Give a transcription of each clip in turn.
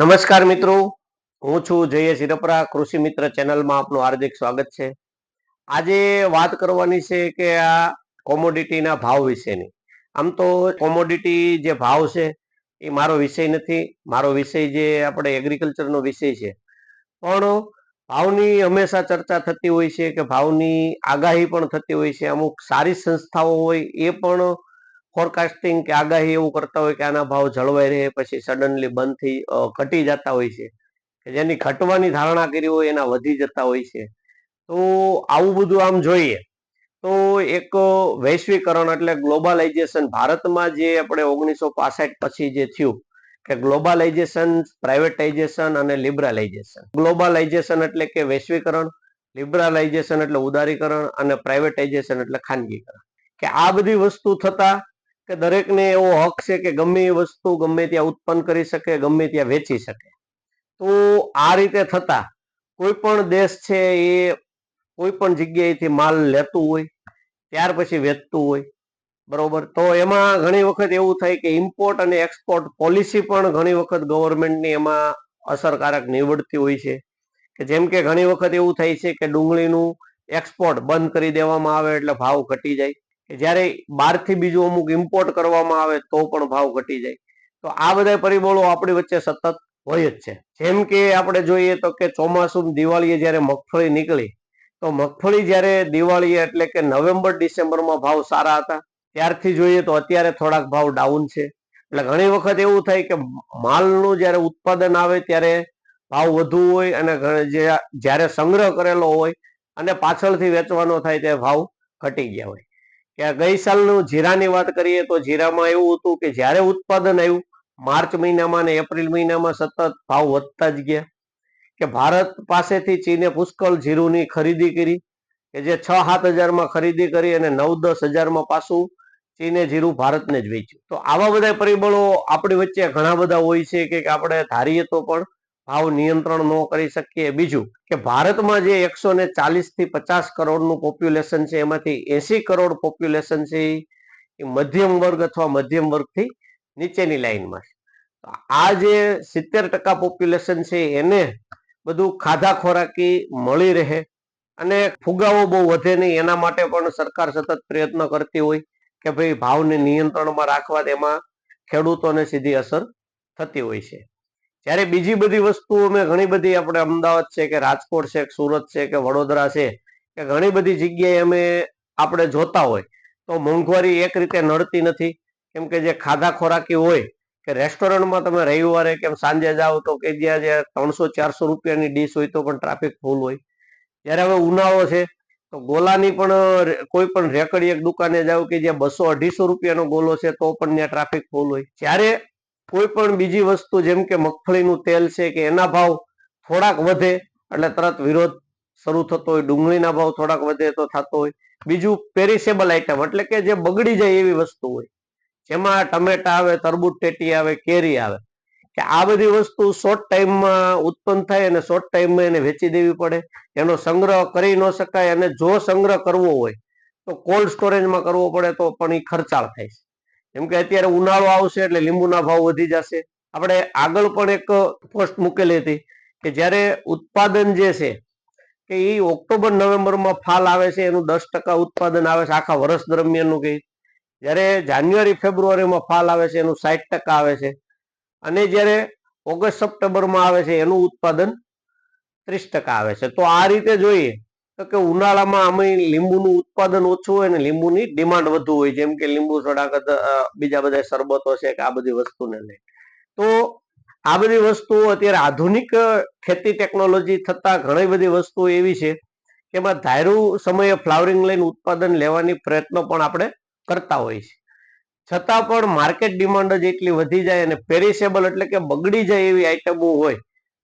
નમસ્કાર મિત્રો. હું છું જય સિરપરા કૃષિ મિત્ર ચેનલમાં આપનું હાર્દિક સ્વાગત છે. આજે વાત કરવાની છે કે આ કોમોડિટીના ભાવ વિશેની. આમ તો કોમોડિટી જે ભાવ છે એ મારો વિષય નથી. મારો વિષય જે આપણે એગ્રીકલ્ચરનો વિષય છે. પણ ભાવની હંમેશા ચર્ચા થતી હોય છે કે ભાવની આગાહી પણ થતી હોય છે. અમુક સારી સંસ્થાઓ હોય એ પણ ફોરકાસ્ટિંગ કે આગાહી એવું કરતા હોય કે આના ભાવ જળવાઈ રહે, પછી સડનલી બંધ થઈ ઘટી જતા હોય છે. કે જેની ઘટવાની ધારણા કરી હોય એના વધી જતા હોય છે. તો આવું બધું આમ જોઈએ. તો એક વૈશ્વિકરણ એટલે ગ્લોબલાઇઝેશન ભારતમાં જે આપણે ઓગણીસો પાસઠ પછી જે થયું, કે ગ્લોબલાઇઝેશન પ્રાઇવેટાઇઝેશન અને લિબરલાઇઝેશન ગ્લોબલાઇઝેશન એટલે કે વૈશ્વિકરણ લિબરલાઇઝેશન એટલે ઉદારીકરણ અને પ્રાઇવેટાઇઝેશન એટલે ખાનગીકરણ. કે આ બધી વસ્તુ થતા કે દરેકને એવો હક છે કે ગમે એ વસ્તુ ગમે ત્યાં ઉત્પન્ન કરી શકે, ગમે ત્યાં વેચી શકે. તો આ રીતે થતા કોઈ પણ દેશ છે એ કોઈ પણ જગ્યાએથી માલ લેતું હોય, ત્યાર પછી વેચતું હોય, બરોબર? તો એમાં ઘણી વખત એવું થાય કે ઇમ્પોર્ટ અને એક્સપોર્ટ પોલિસી પણ ઘણી વખત ગવર્મેન્ટની એમાં અસરકારક નીવડતી હોય છે. કે જેમ કે ઘણી વખત એવું થાય છે કે ડુંગળીનું એક્સપોર્ટ બંધ કરી દેવામાં આવે એટલે ભાવ ઘટી જાય. જ્યારે બહારથી બીજું અમુક ઇમ્પોર્ટ કરવામાં આવે તો પણ ભાવ ઘટી જાય. તો આ બધા પરિબળો આપણી વચ્ચે સતત હોય જ છે. જેમ કે આપણે જોઈએ તો કે ચોમાસું દિવાળીએ જ્યારે મગફળી નીકળી, તો મગફળી જ્યારે દિવાળીએ એટલે કે નવેમ્બર, ડિસેમ્બરમાં ભાવ સારા હતા. ત્યારથી જોઈએ તો અત્યારે થોડાક ભાવ ડાઉન છે. એટલે ઘણી વખત એવું થાય કે માલનું જ્યારે ઉત્પાદન આવે ત્યારે ભાવ વધુ હોય અને જ્યારે સંગ્રહ કરેલો હોય અને પાછળથી વેચવાનો થાય ત્યારે ભાવ ઘટી ગયા હોય. કે ગઈ સાલનું જીરાની વાત કરીએ તો જીરામાં એવું હતું કે જ્યારે ઉત્પાદન આવ્યું, માર્ચ મહિનામાં અને એપ્રિલ મહિનામાં સતત ભાવ વધતા જ ગયા. કે ભારત પાસેથી ચીને પુષ્કળ જીરુની ખરીદી કરી, કે જે છ સાત હજારમાં ખરીદી કરી અને નવ દસ હજારમાં પાછું ચીને જીરું ભારતને જ વેચ્યું. તો આવા બધા પરિબળો આપણી વચ્ચે ઘણા બધા હોય છે કે આપણે ધારીએ તો પણ ભાવ નિયંત્રણ ન કરી શકીએ. બીજું કે ભારતમાં જે એકસો ને ચાલીસથી પચાસ કરોડનું પોપ્યુલેશન છે, એમાંથી એસી કરોડ પોપ્યુલેશન છે, એ મધ્યમ વર્ગ અથવા મધ્યમ વર્ગથી નીચેની લાઈનમાં છે. આ જે સિત્તેર ટકા પોપ્યુલેશન છે, એને બધું ખાધા ખોરાકી મળી રહે અને ફુગાવો બહુ વધે નહીં. એના માટે પણ સરકાર સતત પ્રયત્ન કરતી હોય કે ભાઈ ભાવને નિયંત્રણમાં રાખવા તેમાં ખેડૂતોને સીધી અસર થતી હોય છે. જ્યારે બીજી બધી વસ્તુઓ મેં ઘણી બધી આપણે અમદાવાદ છે કે રાજકોટ છે કે સુરત છે કે વડોદરા છે કે ઘણી બધી જગ્યાએ અમે આપણે જોતા હોય, તો મોંઘવારી એક રીતે નડતી નથી. કેમ કે જે ખાધા ખોરાકી હોય કે રેસ્ટોરન્ટમાં તમે રવિવારે કેમ સાંજે જાઓ તો કે જ્યાં જે ત્રણસો, ચારસો રૂપિયાની ડીશ હોય તો પણ ટ્રાફિક ફૂલ હોય. જ્યારે હવે ઉનાળો છે, તો ગોલાની પણ કોઈ પણ રેકડી એક દુકાને જાઓ કે જ્યાં બસો, અઢીસો રૂપિયાનો ગોલો છે તો પણ ત્યાં ટ્રાફિક ફૂલ હોય. જ્યારે કોઈ પણ બીજી વસ્તુ જેમ કે મગફળીનું તેલ છે કે એના ભાવ થોડાક વધે, એટલે તરત વિરોધ શરૂ થતો હોય, ડુંગળીના ભાવ થોડાક વધે તો થતો હોય. બીજું પેરિસેબલ આઈટમ એટલે કે જે બગડી જાય એવી વસ્તુ હોય. જેમાં ટમેટા આવે, તરબૂચ ટેટી આવે, કેરી આવે. કે આ બધી વસ્તુ શોર્ટ ટાઈમમાં ઉત્પન્ન થાય અને શોર્ટ ટાઈમમાં એને વેચી દેવી પડે. એનો સંગ્રહ કરી ન શકાય અને જો સંગ્રહ કરવો હોય, તો કોલ્ડ સ્ટોરેજમાં કરવો પડે તો પણ એ ખર્ચાળ થાય છે. જેમ કે અત્યારે ઉનાળો આવશે એટલે લીંબુના ભાવ વધી જશે. આપણે આગળ પણ એક પોસ્ટ મૂકેલી હતી કે જ્યારે ઉત્પાદન જે છે કે એ ઓક્ટોબર, નવેમ્બરમાં ફાલ આવે છે, એનું દસ ટકા ઉત્પાદન આવે છે, આખા વર્ષ દરમિયાનનું કંઈ જ્યારે જાન્યુઆરી, ફેબ્રુઆરીમાં ફાલ આવે છે, એનું સાઠ ટકા આવે છે. અને જ્યારે ઓગસ્ટ, સપ્ટેમ્બરમાં આવે છે, એનું ઉત્પાદન ત્રીસ ટકા આવે છે. તો આ રીતે જોઈએ તો કે ઉનાળામાં અમે લીંબુનું ઉત્પાદન ઓછું હોય ને લીંબુની ડિમાન્ડ વધુ હોય, જેમ કે લીંબુ સોડા બીજા બધા શરબતો છે કે આ બધી વસ્તુને લઈ. તો આ બધી વસ્તુઓ અત્યારે આધુનિક ખેતી ટેકનોલોજી થતા ઘણી બધી વસ્તુઓ એવી છે કે એમાં ધાર્યું સમયે ફ્લાવરિંગ લઈને ઉત્પાદન લેવાની પ્રયત્નો પણ આપણે કરતા હોય છે. છતાં પણ માર્કેટ ડિમાન્ડ જ એટલી વધી જાય અને પેરિસેબલ એટલે કે બગડી જાય એવી આઈટમો હોય,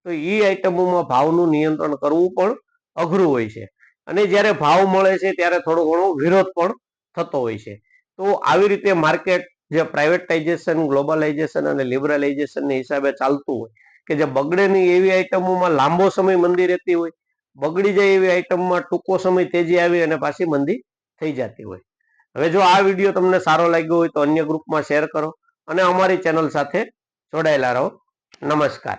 તો એ આઈટમોમાં ભાવનું નિયંત્રણ કરવું પણ અઘરું હોય છે. અને જ્યારે ભાવ મળે છે, ત્યારે થોડો ઘણો વિરોધ પણ થતો હોય છે. તો આવી રીતે માર્કેટ જે પ્રાઇવેટાઇઝેશન ગ્લોબલાઇઝેશન અને લિબરલાઇઝેશનની હિસાબે ચાલતું હોય કે જે બગડે નહીં એવી આઈટમોમાં લાંબો સમય મંદી રહેતી હોય, બગડી જાય એવી આઈટમમાં ટૂંકો સમય તેજી આવી અને પાછી મંદી થઈ જતી હોય. હવે જો આ વીડિયો તમને સારો લાગ્યો હોય તો અન્ય ગ્રુપમાં શેર કરો અને અમારી ચેનલ સાથે જોડાયેલા રહો. નમસ્કાર.